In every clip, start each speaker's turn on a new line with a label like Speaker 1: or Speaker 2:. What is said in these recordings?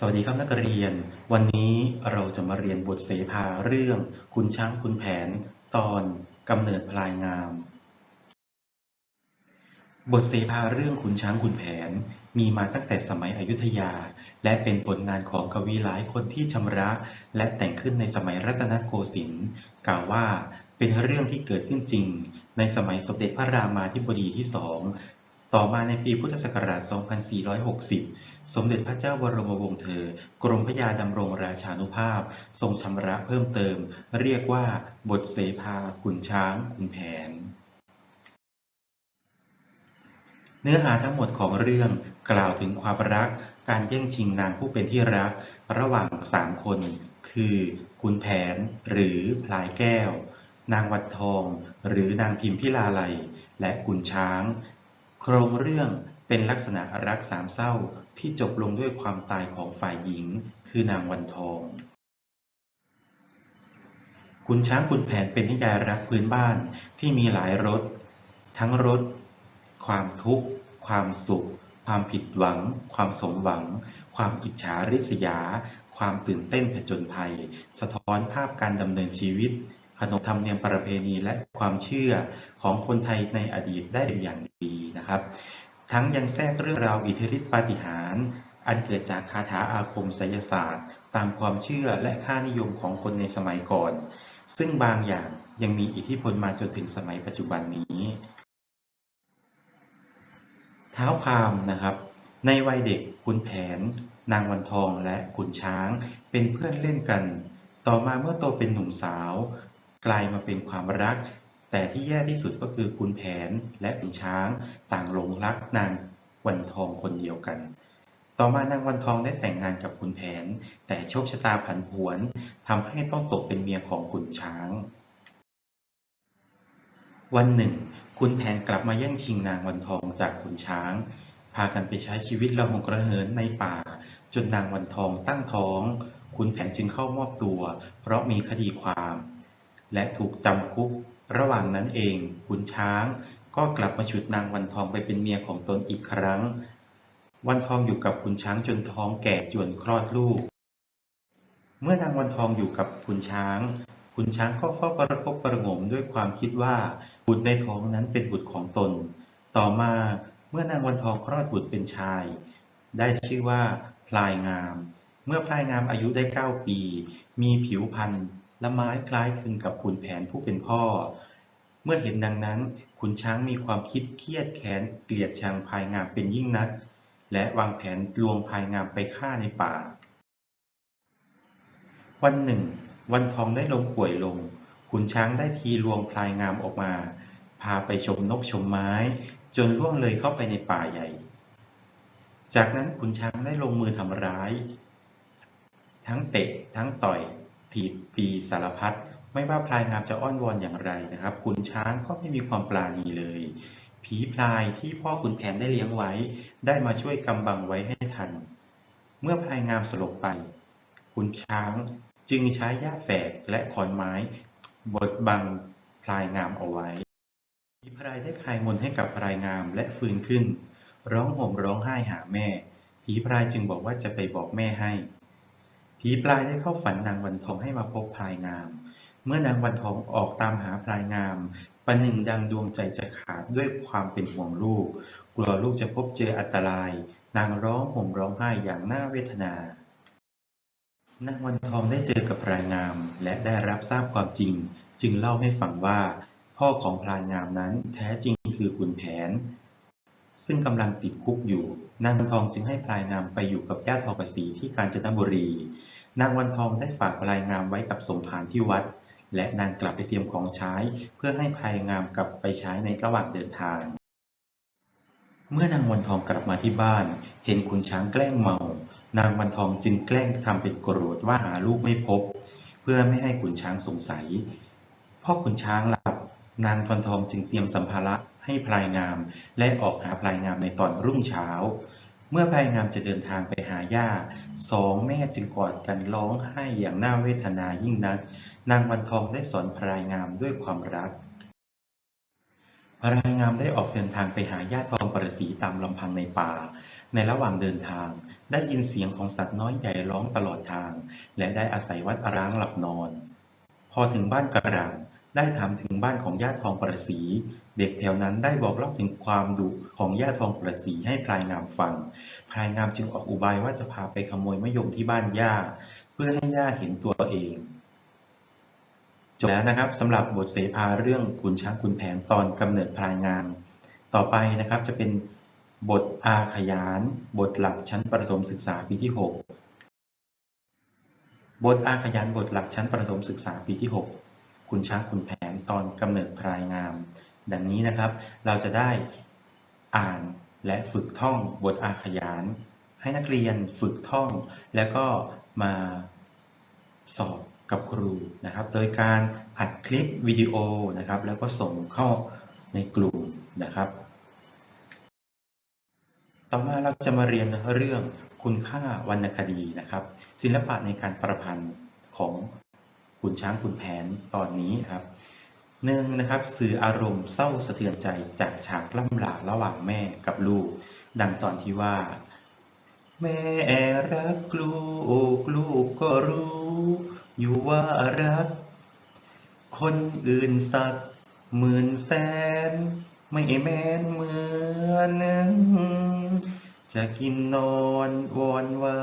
Speaker 1: สวัสดีครับนักเรียน วันนี้เราจะมาเรียนบทเสภาเรื่องคุณช้างคุณแผน ตอนกำเนิดพลายงาม บทเสภาเรื่องขุนช้างขุนแผน มีมาตั้งแต่สมัยอยุธยา และเป็นผลงานของกวีหลายคนที่ชำระ และแต่งขึ้นในสมัยรัตนโกสินทร์กล่าวว่าเป็นเรื่องที่เกิดขึ้นจริง ในสมัยสมเด็จพระรามาธิบดีที่สอง ต่อมาในปีพุทธศักราช 2460 สมเด็จพระเจ้าบรมวงศ์เธอ กรมพระยาดำรงราชานุภาพ ทรงชำระเพิ่มเติม เรียกว่า บทเสภาขุนช้างขุนแผน เนื้อหาทั้งหมดของเรื่องกล่าวถึงความรัก การแย่งชิงนางผู้เป็นที่รัก ระหว่างสามคน คือขุนแผน หรือพลายแก้ว นางวัดทอง หรือนางพิมพิลาไลยและขุนช้าง โครงเรื่องเป็นลักษณะรักสามเศร้าที่จบลงด้วยความตายของฝ่ายหญิง คือนางวันทองขุนช้างขุนแผนเป็นนิยายรักพื้นบ้านที่มีหลายรสทั้งรสความทุกข์ ความสุข ความผิดหวัง ความสมหวัง ความอิจฉาริษยา ความตื่นเต้นผจญภัย สะท้อนภาพการดำเนินชีวิต ขนบธรรมเนียมประเพณีและความเชื่อของคนไทยในอดีตได้เป็นอย่างดีนะครับ ทั้งยังแทรกเรื่องราวอิทธิฤทธิปาฏิหาริย์อันเกิดจากคาถาอาคมไสยศาสตร์ ตามความเชื่อและค่านิยมของคนในสมัยก่อน ซึ่งบางอย่างยังมีอิทธิพลมาจนถึงสมัยปัจจุบันนี้เท้าความนะครับ ในวัยเด็กขุนแผน นางวันทองและขุนช้าง เป็นเพื่อนเล่นกัน ต่อมาเมื่อโตเป็นหนุ่มสาว กลายมาเป็นความรัก แต่ที่แย่ที่สุดก็คือขุนแผนและขุนช้างต่างหลงรักนางวันทองคนเดียวกัน ต่อมานางวันทองได้แต่งงานกับขุนแผน แต่โชคชะตาผันผวนทำให้ต้องตกเป็นเมียของขุนช้าง วันหนึ่งขุนแผนกลับมาแย่งชิงนางวันทองจากขุนช้าง พากันไปใช้ชีวิตระหงกระเหินในป่า จนนางวันทองตั้งท้องขุนแผนจึงเข้ามอบตัว เพราะมีคดีความ และถูกจำคุก ระหว่างนั้นเองขุนช้างก็กลับมาฉุดนางวันทองไปเป็นเมียของตนอีกครั้ง วันทองอยู่กับขุนช้างจนท้องแก่จวนคลอดลูก เมื่อนางวันทองอยู่กับขุนช้าง ขุนช้างก็เฝ้าประคบประงมด้วยความคิดว่าบุตรในท้องนั้นเป็นบุตรของตน ต่อมาเมื่อนางวันทองคลอดบุตรเป็นชาย ได้ชื่อว่าพลายงาม เมื่อพลายงามอายุได้เก้าปี มีผิวพรรณ ละไม้คล้ายคลึงกับขุนแผนผู้เป็นพ่อ เมื่อเห็นดังนั้น ขุนช้างมีความคิดเครียดแค้นเกลียดชังพลายงามเป็นยิ่งนัก และวางแผนลวงพลายงามไปฆ่าในป่า วันหนึ่ง วันทองได้ลงป่วยลง ขุนช้างได้ทีลวงพลายงามออกมา พาไปชมนกชมไม้ จนล่วงเลยเข้าไปในป่าใหญ่ จากนั้นขุนช้างได้ลงมือทำร้าย ทั้งเตะทั้งต่อย ถีบตีสารพัดไม่ว่าพลายงามจะอ้อนวอนอย่างไรนะครับขุนช้างก็ไม่มีความปราณีเลย ผีพลายที่พ่อขุนแผนได้เลี้ยงไว้ ได้มาช่วยกำบังไว้ให้ทัน เมื่อพลายงามสลบไปขุนช้างจึงใช้หญ้าแฝกและขอนไม้บดบังพลายงามเอาไว้ผีพรายได้คลายมนให้กับพลายงามและฟื้นขึ้น ร้องห่มร้องไห้หาแม่ ผีพรายจึงบอกว่าจะไปบอกแม่ให้ ผีพรายได้เข้าฝันนางวันทองให้มาพบพลายงาม เมื่อนางวันทองออกตามหาพลายงามประหนึ่งดังดวงใจจะขาดด้วยความเป็นห่วงลูก กลัวลูกจะพบเจออันตราย นางร้องห่มร้องไห้อย่างน่าเวทนานางวันทองได้เจอกับพลายงาม และได้รับทราบความจริง จึงเล่าให้ฟังว่า พ่อของพลายงามนั้นแท้จริงคือขุนแผน ซึ่งกำลังติดคุกอยู่ นางทองจึงให้พลายงามไปอยู่กับย่าทองประศรีที่กาญจนบุรี นางวันทองได้ฝากพลายงามไว้กับสมภารที่วัด และนางกลับไปเตรียมของใช้ เพื่อให้พลายงามกลับไปใช้ในระหว่างเดินทาง เมื่อนางวันทองกลับมาที่บ้าน เห็นขุนช้างแกล้งเมา นางวันทองจึงแกล้งทำเป็นโกรธว่าหาลูกไม่พบ เพื่อไม่ให้ขุนช้างสงสัยพ่อขุนช้างหลับ นางวันทองจึงเตรียมสัมภาระให้พลายงาม และออกหาพลายงามในตอนรุ่งเช้า เมื่อพลายงามจะเดินทางไปหาย่าสองแม่จึงกอดกันร้องไห้อย่างน่าเวทนายิ่งนัก นางวันทองได้สอนพลายงามด้วยความรักพลายงามได้ออกเดินทางไปหาญาติทองประสีตามลำพังในป่า ในระหว่างเดินทาง ได้ยินเสียงของสัตว์น้อยใหญ่ร้องตลอดทาง และได้อาศัยวัดร้างหลับนอน พอถึงบ้านกระด่างได้ถามถึงบ้านของย่าทองประสี เด็กแถวนั้นได้บอกเล่าถึงความดุของย่าทองประสีให้พลายงามฟัง พลายงามจึงออกอุบายว่าจะพาไปขโมยมะยมที่บ้านย่า เพื่อให้ย่าเห็นตัวเองจบแล้วนะครับสำหรับบทเสภาเรื่องขุนช้างขุนแผนตอนกำเนิดพลายงาม ต่อไปนะครับจะเป็นบทอาขยาน บทหลักชั้นประถมศึกษาปีที่ 6 บทอาขยานบทหลักชั้นประถมศึกษาปีที่6คุณช้างคุณแผนตอนกำเนิดพลายงาม ดังนี้นะครับ เราจะได้อ่านและฝึกท่องบทอาขยาน ให้นักเรียนฝึกท่อง แล้วก็มาสอบกับครูนะครับ โดยการอัดคลิปวิดีโอนะครับ แล้วก็ส่งเข้าในกลุ่มนะครับ ต่อมาเราจะมาเรียนเรื่องคุณค่าวรรณคดีนะครับ ศิลปะในการประพันธ์ของขุนช้างขุนแผนตอนนี้ครับ หนึ่งนะครับสื่ออารมณ์เศร้าสะเทือนใจจากฉากล่ำลาระหว่างแม่กับลูก ดังตอนที่ว่า แม่รักลูกลูกก็รู้ อยู่ว่ารัก คนอื่นสักหมื่นแสน ไม่แม้นเหมือนจะกินนอนวอนว่า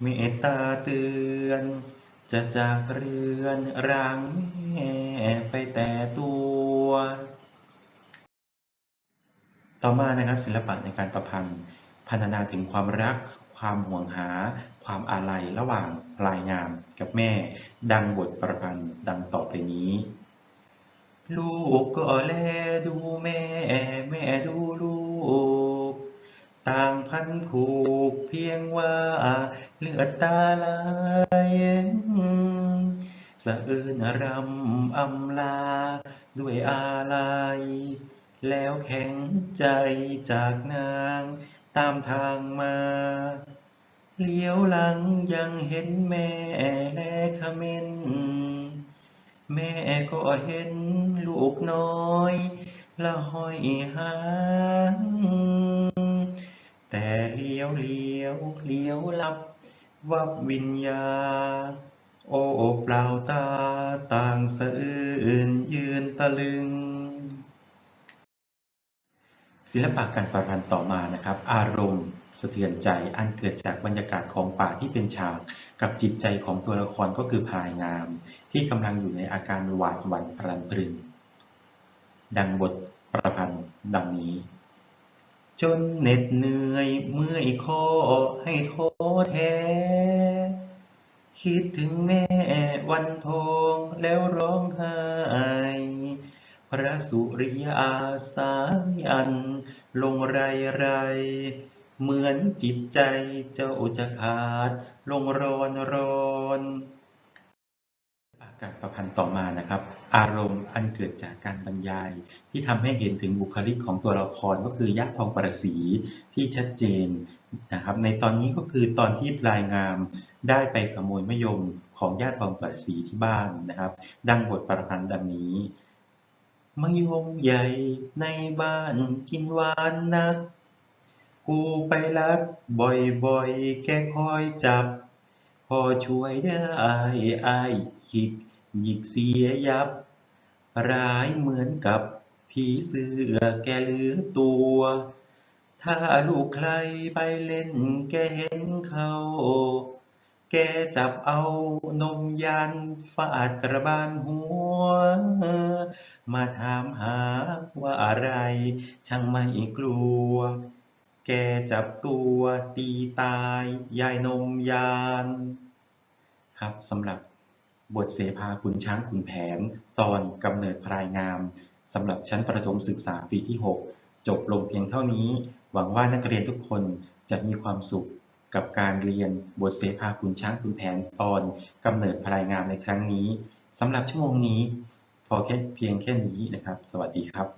Speaker 1: เมตตาเตือน จะจากเรือนร่างแม่ บไปแต่ตัว ต่อมานะครับศิลปะในการประพันธ์พรรณนาถึงความรัก ความห่วงหา ความอาลัยระหว่างพลายงามกับแม่ ดังบทประพันธ์ดังต่อไปนี้ ลูกก็แลดูแม่ แม่ดูลูก ต่างพันผูกเพียงว่าเลือดตาไหล สะอื้นรำอำลา ด้วยอาลัย แล้วแข็งใจจากนางตามทางมา เลี้ยวหลังยังเห็นแม่แลขมินแม่ก็เห็นลูกน้อยละห้อยหางแต่เลี้ยวเลี้ยวเลี้ยวลับวับวิญญา โอ้เปล่าตาต่างสะอื้นยืนตะลึง ศิลปะการประพันธ์ต่อมานะครับ อารมณ์สะเทือนใจอันเกิดจากบรรยากาศของป่าที่เป็นฉากกับจิตใจของตัวละครก็คือพายงาม ที่กำลังอยู่ในอาการหวาดหวั่นพลันพรึง ดังบทประพันธ์ดังนี้ จนเหน็ดเหนื่อยเมื่อยคอให้ท้อแท้ คิดถึงแม่วันทองแล้วร้องไห้ พระสุริยาสายัน ลงไรไร เหมือนจิตใจเจ้าจะขาด ลงร้อนร้อนการประพันธ์ต่อมานะครับ อารมณ์อันเกิดจากการบรรยาย ที่ทำให้เห็นถึงบุคลิกของตัวละครก็คือยักษ์ทองประสีที่ชัดเจน นะครับ ในตอนนี้ก็คือตอนที่ปลายงามได้ไปขโมยมะยมของญาติทองประสีที่บ้านนะครับ ดังบทประพันธ์ดังนี้มะยมใหญ่ในบ้านกินหวานนัก กูไปลักบ่อยๆ แกคอยจับ พอช่วยได้อายคิกหยิกเสียยับ ร้ายเหมือนกับผีเสื้อแกเหลือตัว ถ้าลูกใครไปเล่นแกเห็นเขาแกจับเอานมยันฟาดกระบาลหัว มาถามหาว่าอะไรช่างไม่กลัว แกจับตัวตีตายยายนมยาน ครับสำหรับบทเสภาขุนช้างขุนแผน ตอนกำเนิดพลายงามสำหรับชั้นประถมศึกษาปีที่ 6 จบลงเพียงเท่านี้ หวังว่านักเรียนทุกคนจะมีความสุขกับการเรียนบทเสภาขุนช้างขุนแผนตอนกำเนิดพลายงามในครั้งนี้สำหรับชั่วโมงนี้ พอแค่เพียงแค่นี้นะครับ สวัสดีครับ